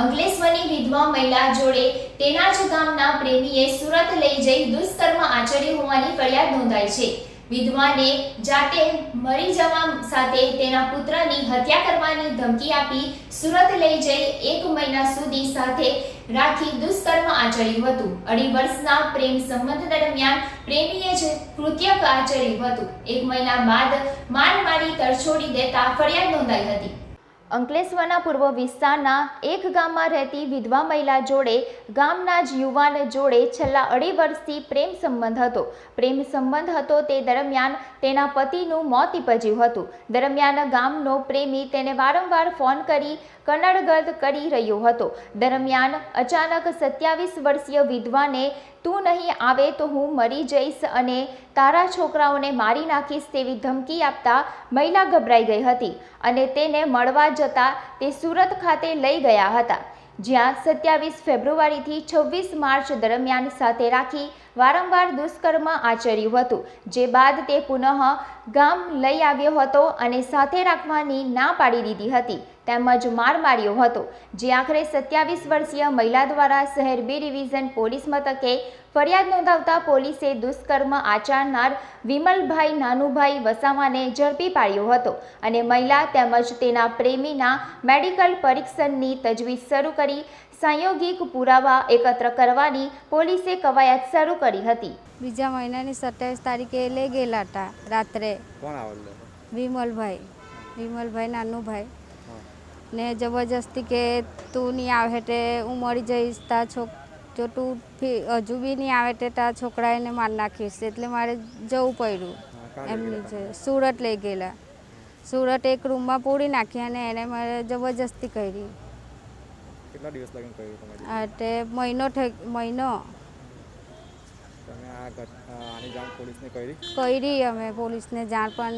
અંકલેશ્વરની વિધવા મહિલા જોડે તેના જ ગામના પ્રેમીએ સુરત લઈ જઈ દુષ્કર્મ આચર્યું હોવાની ફરિયાદ નોંધાઈ છે. વિધવાને જાતે મરી જવા સાથે તેના પુત્રની હત્યા કરવાની ધમકી આપી સુરત લઈ જઈ એક મહિના સુધી સાથે રાખી દુષ્કર્મ આચર્યું હતું. અઢી વર્ષના પ્રેમ સંબંધ દરમિયાન પ્રેમીએ જ કૃત્ય આચર્યું હતું. એક મહિના બાદ માર મારી તરછોડી દેતા ફરિયાદ નોંધાઈ હતી. અંકલેશ્વરના પૂર્વ વિસ્તારના એક ગામમાં રહેતી વિધવા મહિલા જોડે ગામના જ યુવાન જોડે છેલ્લા અઢી વર્ષથી પ્રેમ સંબંધ હતો. પ્રેમ સંબંધ હતો તે દરમિયાન તેના પતિનું મોત નીપજ્યું હતું. દરમિયાન ગામનો પ્રેમી તેને વારંવાર ફોન કરી કનડગદ કરી રહ્યો હતો. દરમિયાન અચાનક સત્યાવીસ વર્ષીય વિધવાને તું નહીં આવે તો હું મરી જઈશ અને તારા છોકરાઓને મારી નાખીશ તેવી ધમકી આપતા મહિલા ગભરાઈ ગઈ હતી અને તેને મળવા જતા તે સુરત ખાતે લઈ ગયા હતા, જ્યાં સત્યાવીસ ફેબ્રુઆરીથી છવ્વીસ માર્ચ દરમિયાન સાથે રાખી વારંવાર દુષ્કર્મ આચર્યું હતું. જે બાદ તે પુનઃ ગામ લઈ આવ્યો હતો અને સાથે રાખવાની ના પાડી દીધી હતી. તેમજ માર માર્યો હતો. જે આખરે સત્યાવીસ વર્ષીય મહિલા દ્વારા શહેર બી ડિવિઝન પોલીસ મથકે ફરિયાદ નોંધાવતા પોલીસે દુષ્કર્મ આચરનાર વિમલભાઈ નાનુભાઈ વસાવાને ઝડપી પાડ્યો હતો અને મહિલા તેમજ તેના પ્રેમીના મેડિકલ પરીક્ષણની તજવીજ શરૂ કરી સંયોગિક પુરાવા એકત્ર કરવાની પોલીસે કવાયત શરૂ કરી હતી. બીજા મહિનાની સત્યાવીસ તારીખે લઈ ગયેલા હતા રાત્રે. કોણ આવેલું વિમલભાઈ. વિમલભાઈ નાનુભાઈ. ભાઈ ને જબરજસ્તી કે તું નહીં આવે તે હું મરી જઈશ તા છોક જો તું હજુ બી નહીં આવે તે તા છોકરાને માર નાખીશ એટલે મારે જવું પડ્યું. એમની જે છે સુરત લઈ ગયેલા. સુરત એક રૂમમાં પૂરી નાખી અને એને મારે જબરજસ્તી કરી. કેટલા દિવસ લગીને કર્યું તમારી આ તે મહિનો મહિનો. તમે આ આની જાણ પોલીસને કરી? કરી અમે પોલીસને જાણ પણ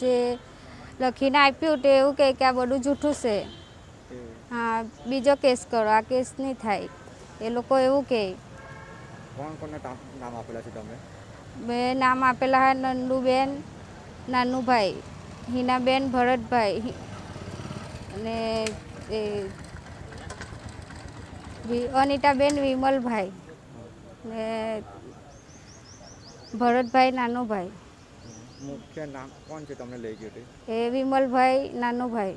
જે લખીને આપ્યું તે એવું કહે કે આ બધું જૂઠું છે. હા બીજો કેસ કરો આ કેસ નહીં થાય. એ લોકો એવું કહે. કોણ કોણને નામ આપેલા છે તમે? બે નામ આપેલા હે નંદુબેન નાનુભાઈ હિનાબેન ભરતભાઈ. અને એ અનિતાબેન વિમલભાઈ ને ભરતભાઈ નાનુભાઈ. મુખ્ય નામ કોણ છે તમને લઈ ગયું એ વિમલભાઈ નાનુભાઈ.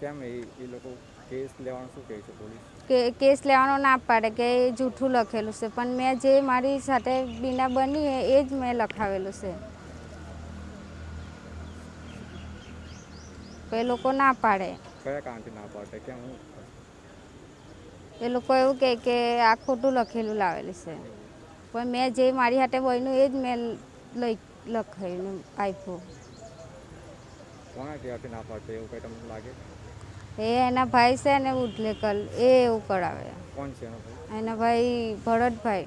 કેમ એ એ લોકો કેસ લેવાનું શું કહે છે પોલીસ? કે કેસ લેવાનો ના પાડે કે એ જૂઠું લખેલું છે. પણ મેં જે મારી સાથે બીના બની એ જ મેં લખાવેલું છે. તો એ લોકો ના પાડે. કયા કારણથી ના પાડે? કે હું એ લોકો એવું કહે કે આ ખોટું લખેલું લાવેલું છે. પણ મેં જે મારી હાથે બન્યું એ જ મેં લઈ લખાઈને આપ્યું. એ એના ભાઈ છે ને ઉઢલેકલ એ એવું કરાવે. એનો ભાઈ? ભરતભાઈ.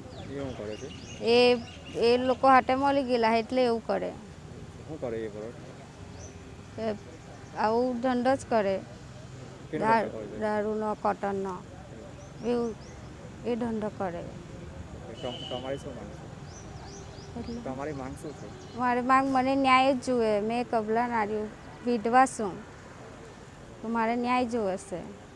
એ એ લોકો હાથે મળી ગયેલા એટલે એવું કરે. શું કરે એ ભરત? આવું ધંધો જ કરે? દારૂનો કોટનનો. એવું એ ધંધો કરે. તમારી શું માંગ તમારી માંગ શું છે? મારે માંગ મને ન્યાય જ જોઈએ. મેં કબલા નાર્યું વિધવા છું. તો મારે ન્યાય જોવે છે.